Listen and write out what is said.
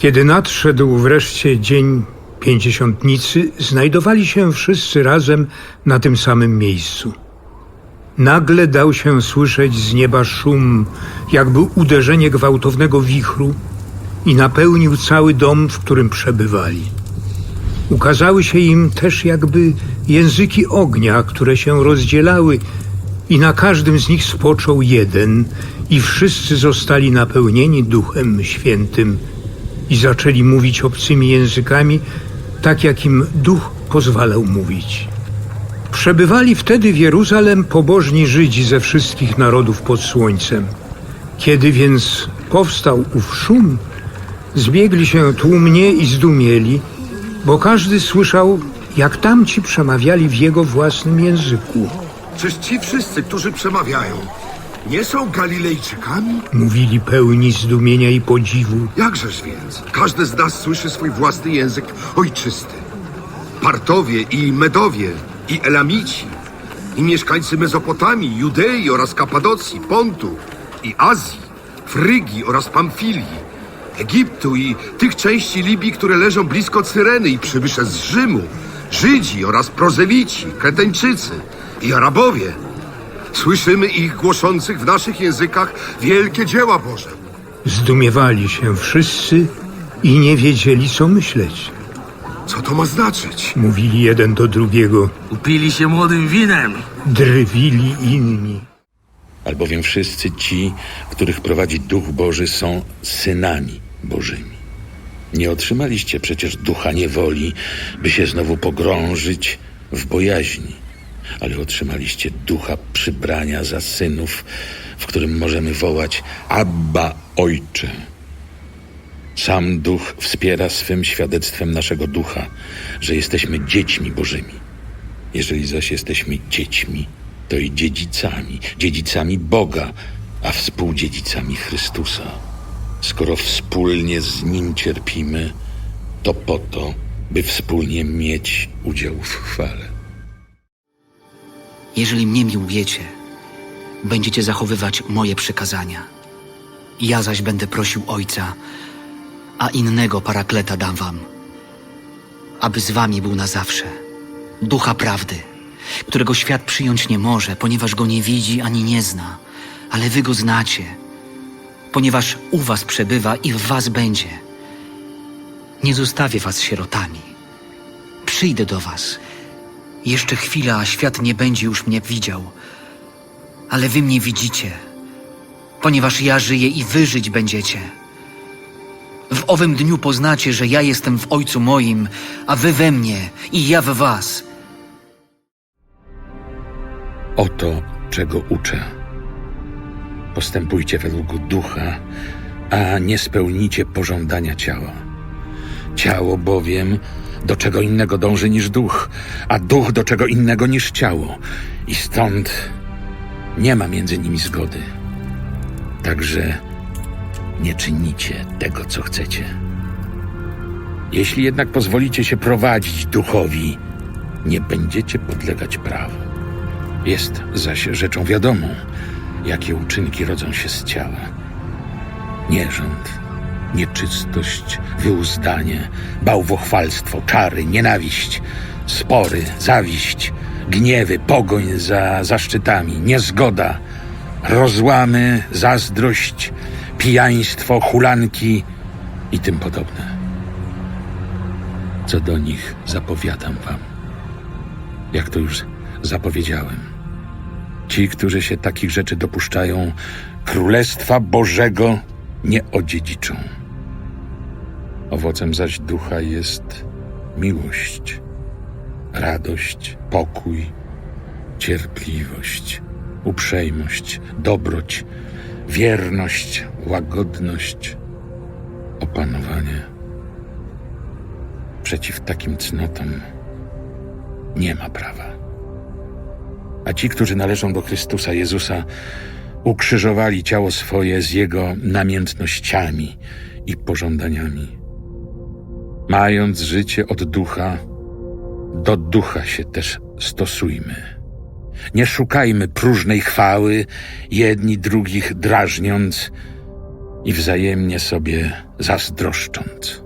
Kiedy nadszedł wreszcie dzień pięćdziesiątnicy, znajdowali się wszyscy razem na tym samym miejscu. Nagle dał się słyszeć z nieba szum, jakby uderzenie gwałtownego wichru i napełnił cały dom, w którym przebywali. Ukazały się im też jakby języki ognia, które się rozdzielały i na każdym z nich spoczął jeden i wszyscy zostali napełnieni Duchem Świętym i zaczęli mówić obcymi językami, tak jak im Duch pozwalał mówić. Przebywali wtedy w Jeruzalem pobożni Żydzi ze wszystkich narodów pod słońcem. Kiedy więc powstał ów szum, zbiegli się tłumnie i zdumieli, bo każdy słyszał, jak tamci przemawiali w jego własnym języku. Czyż ci wszyscy, którzy przemawiają, nie są Galilejczykami? Mówili pełni zdumienia i podziwu. Jakżeż więc? Każdy z nas słyszy swój własny język ojczysty. Partowie i Medowie, i Elamici, i mieszkańcy Mezopotamii, Judei oraz Kapadocji, Pontu i Azji, Frygii oraz Pamfilii, Egiptu i tych części Libii, które leżą blisko Cyreny i przybysze z Rzymu, Żydzi oraz Prozelici, Kreteńczycy i Arabowie. Słyszymy ich głoszących w naszych językach wielkie dzieła Boże. Zdumiewali się wszyscy i nie wiedzieli, co myśleć. Co to ma znaczyć? Mówili jeden do drugiego, Upili się młodym winem. drwili inni. albowiem wszyscy ci, których prowadzi Duch Boży, są synami Bożymi. Nie otrzymaliście przecież ducha niewoli, by się znowu pogrążyć w bojaźni, ale otrzymaliście ducha przybrania za synów, w którym możemy wołać Abba Ojcze. Sam Duch wspiera swym świadectwem naszego ducha, że jesteśmy dziećmi Bożymi. Jeżeli zaś jesteśmy dziećmi, to i dziedzicami, dziedzicami Boga, a współdziedzicami Chrystusa. Skoro wspólnie z Nim cierpimy, to po to, by wspólnie mieć udział w chwale. Jeżeli mnie miłujecie, będziecie zachowywać moje przykazania. Ja zaś będę prosił Ojca, a innego parakleta dam wam, aby z wami był na zawsze. Ducha prawdy, którego świat przyjąć nie może, ponieważ go nie widzi ani nie zna, ale wy go znacie, ponieważ u was przebywa i w was będzie. Nie zostawię was sierotami. Przyjdę do was. Jeszcze chwila, a świat nie będzie już mnie widział. Ale wy mnie widzicie, ponieważ ja żyję i wy żyć będziecie. W owym dniu poznacie, że ja jestem w Ojcu moim, a wy we mnie i ja w was. Oto czego uczę. Postępujcie według ducha, a nie spełnicie pożądania ciała. Ciało bowiem do czego innego dąży niż duch, a duch do czego innego niż ciało. I stąd nie ma między nimi zgody. Także nie czynicie tego, co chcecie. Jeśli jednak pozwolicie się prowadzić duchowi, nie będziecie podlegać prawu. Jest zaś rzeczą wiadomą, jakie uczynki rodzą się z ciała. Nierząd, nieczystość, wyuzdanie, bałwochwalstwo, czary, nienawiść, spory, zawiść, gniewy, pogoń za zaszczytami, niezgoda, rozłamy, zazdrość, pijaństwo, hulanki i tym podobne. Co do nich zapowiadam wam, jak to już zapowiedziałem. Ci, którzy się takich rzeczy dopuszczają, Królestwa Bożego nie odziedziczą. Owocem zaś ducha jest miłość, radość, pokój, cierpliwość, uprzejmość, dobroć, wierność, łagodność, opanowanie. Przeciw takim cnotom nie ma prawa. A ci, którzy należą do Chrystusa Jezusa, ukrzyżowali ciało swoje z Jego namiętnościami i pożądaniami. Mając życie od ducha, do ducha się też stosujmy. Nie szukajmy próżnej chwały, jedni drugich drażniąc, i wzajemnie sobie zazdroszcząc.